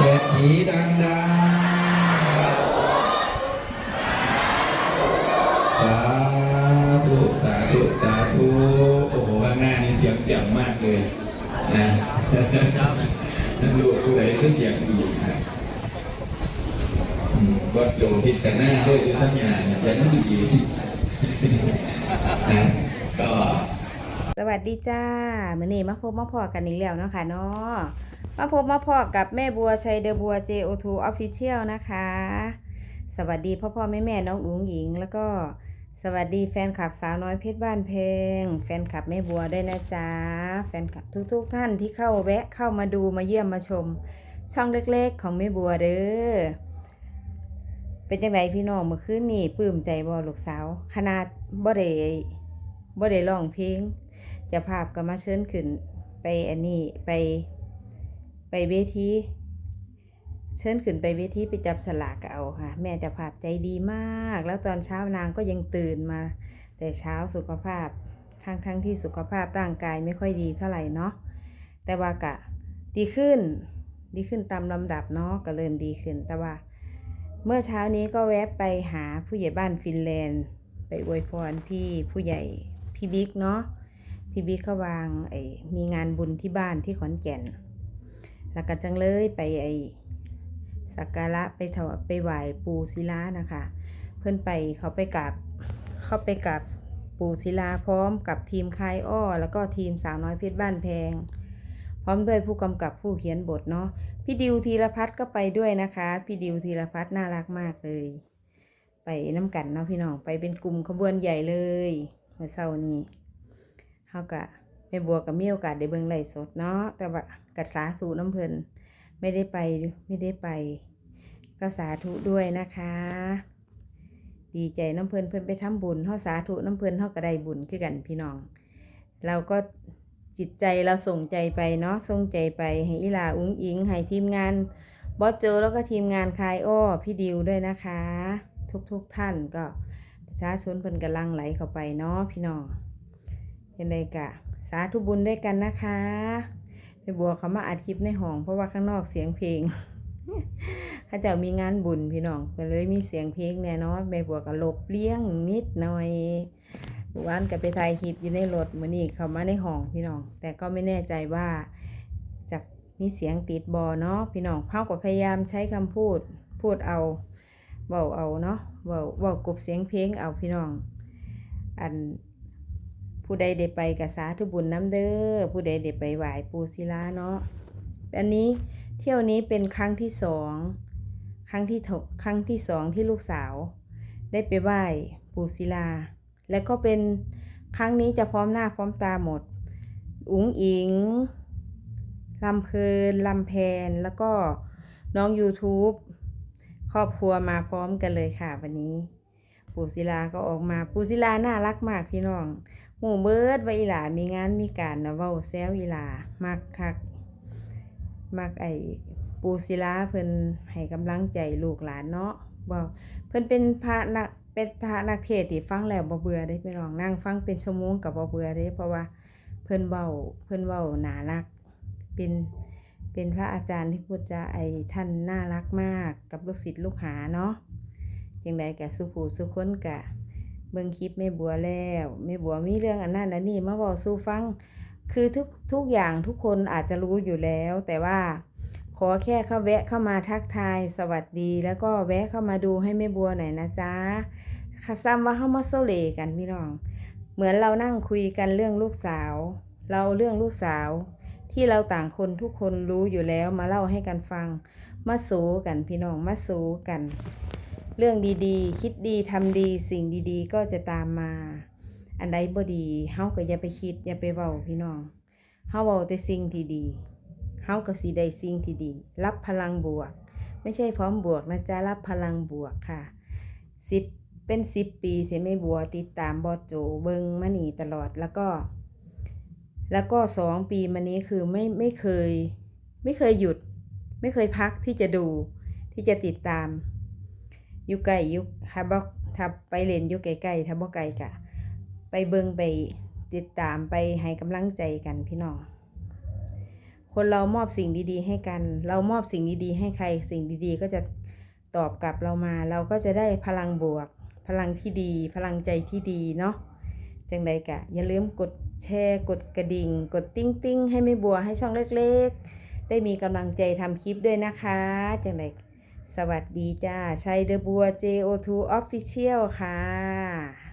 เศรษฐีดังดาสาธุ สาธุ สาธุ โอ้โหข้างหน้านี่เสียงเจ๋งมากเลยนะนั่นลูกผู้ใดก็เสียงดีนะอืมวัดโจพิจารณาด้วยอยู่ทั้งงานเสียงดีนะก็สวัสดีจ้ามื่อนี้มาพบมาพอกันอีกแล้วเนาะค่ะเนาะ มาพบมาพอกับแม่บัวชัยเดอบัว JO2 Official นะคะ สวัสดีพ่อพ่อแม่แม่น้องอุ๋งหญิง แล้วก็สวัสดีแฟนคลับสาวน้อยเพชรบ้านเพงแฟนคลับแม่บัวด้วยนะจ๊ะ แฟนคลับทุกๆทท่านที่เข้าแวะเข้ามาดูมาเยี่ยมมาชม ช่องเล็กๆ ของแม่บัวเด้อเป็นจังไรพี่น้องเมื่อคืนนี่ปลื้มใจบ่ลูกสาว ขนาดบ่ได้บ่ได้ร้องเพลงจะภาพก็มาเชิญขึ้นไปอันนี้ไป ไปเวทีเชิญขึ้นไปเวทีไปจับสลากเอาค่ะ แม่จะภาพใจดีมาก แล้วตอนเช้านางก็ยังตื่นมา แต่เช้าสุขภาพทั้งทั้งที่สุขภาพร่างกายไม่ค่อยดีเท่าไหร่เนาะแต่ว่ากะดีขึ้น ดีขึ้นตามลำดับเนาะก็เริ่มดีขึ้น แต่ว่า เมื่อเช้านี้ก็แวะไปหาผู้ใหญ่บ้านฟินแลนด์ ไปอวยพรพี่ผู้ใหญ่พี่บิ๊กเนาะพี่บิ๊กเขาวางไอ้มีงานบุญที่บ้านที่ขอนแก่น แล้วก็จังเลยไปไอสักการะไปถวายไปไหว้ปูศิลานะคะ เพื่อนไปเขาไปกราบเขาไปกราบปูศิลาพร้อมกับทีมคายอ้อ แล้วก็ทีมสาวน้อยเพชรบ้านแพง พร้อมด้วยผู้กำกับผู้เขียนบทเนาะพี่ดิวธีรพัฒน์ก็ไปด้วยนะคะ พี่ดิวธีรพัฒน์น่ารักมากเลย ไปน้ำกันเนาะพี่น้องไปเป็นกลุ่มขบวนใหญ่เลยเมื่อเช้านี้เฮากะ แม่บัวกับมีโอกาสได้เบิ่งไลฟ์สดเนาะแต่ว่ากัดสาธุน้ำเพลินไม่ได้ไปไม่ได้ไป ก็สาธุด้วยนะคะ ดีใจน้ำเพลินเพิ่นไปทำบุญเฮาสาธุน้ำเพลินเฮาก็ได้บุญคือกันพี่น้อง เราก็จิตใจเราส่งใจไปเนาะส่งใจไปให้อีหลาอุ้งอิงให้ทีมงานบอสโจแล้วก็ทีมงานคายอ้อพี่ดิวด้วยนะคะ ทุกๆทท่านก็ประชาชนเพิ่นกำลังไหลเข้าไปเนาะพี่น้องยังไงกะ สาธุบุญด้วยกันนะคะไปบัวเขามาอัดคลิปในห้อง เพราะว่าข้างนอกเสียงเพลงถ้าเจ้ามีงานบุญพี่น้องก็เลยมีเสียงเพลงแน่นอนแม่บัวก็หลบเลี้ยงนิดหน่อยเมื่อวานก็ไปถ่ายคลิปอยู่ในรถมื่อนี้เขามาในห้องพี่น้อง แต่ก็ไม่แน่ใจว่าจะมีเสียงติดบอเนาะพี่น้องเฮาก็พยายามใช้คำพูดพูดเอาเบาเอาเนาะเบาเบากบเสียงเพลงเอาพี่น้อง อัน ผู้ใดได้ไปกับสาธุบุญน้ำเด้อผู้ใดได้ไปไหว้ปูศิลาเนาะอันนี้เที่ยวนี้เป็นครั้งที่สองครั้งที่ครั้งที่สองที่ลูกสาว ได้ไปไหว้ปูศิลา และก็เป็นครั้งนี้จะพร้อมหน้าพร้อมตาหมด อุ๋งอิงลำเพลินลำแพนแล้วก็น้อง YouTube ครอบครัวมาพร้อมกันเลยค่ะวันนี้ ปูศิลาก็ออกมาปูศิลาน่ารักมากพี่น้อง หมู่เบิดว่าอีหลามีงานมีการนะเว้าแซวอีหลามักคัก มักไอปูศิลาเพิ่นให้กำลังใจลูกหลานเนาะเว้าเพิ่นเป็นพระนักเป็นพระนักเทศที่ฟังแล้วบ่เบื่อได้พี่น้องนั่งฟังเป็นชั่วโมงกับบ่เบื่อได้เพราะว่าเพิ่นเว้าเพิ่นเว้าน่ารัก เป็นเป็นพระอาจารย์ที่พูดจาไอท่านน่ารักมากกับลูกศิษย์ลูกหาเนาะจังใดกะสุผู้สุคนกะ เบิ่งคลิปแม่บัวแล้วแม่บัวมีเรื่องอันนั้นอันนี้มาบอกสู่ฟัง คือทุกทุกอย่างทุกคนอาจจะรู้อยู่แล้ว แต่ว่า ขอแค่เข้าแวะเข้ามาทักทายสวัสดี แล้วก็แวะเข้ามาดูให้แม่บัวหน่อยนะจ๊ะค่ะซ้ำว่าเข้ามาโซเลกันพี่น้อง เหมือนเรานั่งคุยกันเรื่องลูกสาว เราเรื่องลูกสาว ที่เราต่างคนทุกคนรู้อยู่แล้วมาเล่าให้กันฟัง มาสูกันพี่น้องมาสูกัน เรื่องดีๆ คิดดีทำดีสิ่งดีๆ ก็จะตามมา อันใดบ่ดีเฮาก็อย่าไปคิดอย่าไปเว้าพี่น้องเฮาเว้าแต่สิ่งที่ดีเฮาก็สิได้สิ่งที่ดี รับพลังบวก ไม่ใช่พร้อมบวกนะจ๊ะรับพลังบวกค่ะสิบเป็นสิบปีที่ไม่บัวติดตามบอโจเบิงมานีตลอดแล้วก็ แล้วก็สองปีมานี้คือไม่ไม่เคย ไม่เคยหยุด ไม่เคยพักที่จะดูที่จะติดตาม อยู่ไกลอยู่ค่ะบ่ถ้าไปเล่นอยู่ไกลๆถ้าบ่ไกลกะ ไปเบิงไปติดตามไปให้กำลังใจกันพี่น้องคคนเรามอบสิ่งดีๆ ให้กัน เรามอบสิ่งดีๆ ให้ใคร สิ่งดีๆ ก็จะตอบกลับเรามา เราก็จะได้พลังบวก พลังที่ดี พลังใจที่ดีเนาะ จังใดกะ อย่าลืมกดแชร์ กดกระดิ่ง กดติ้งติ้งให้ไม่บัวให้ช่องเล็กๆ ได้มีกำลังใจทำคลิปด้วยนะคะ จังใด สวัสดีจ้าชัยเดอะบัว JO2 Official ค่ะ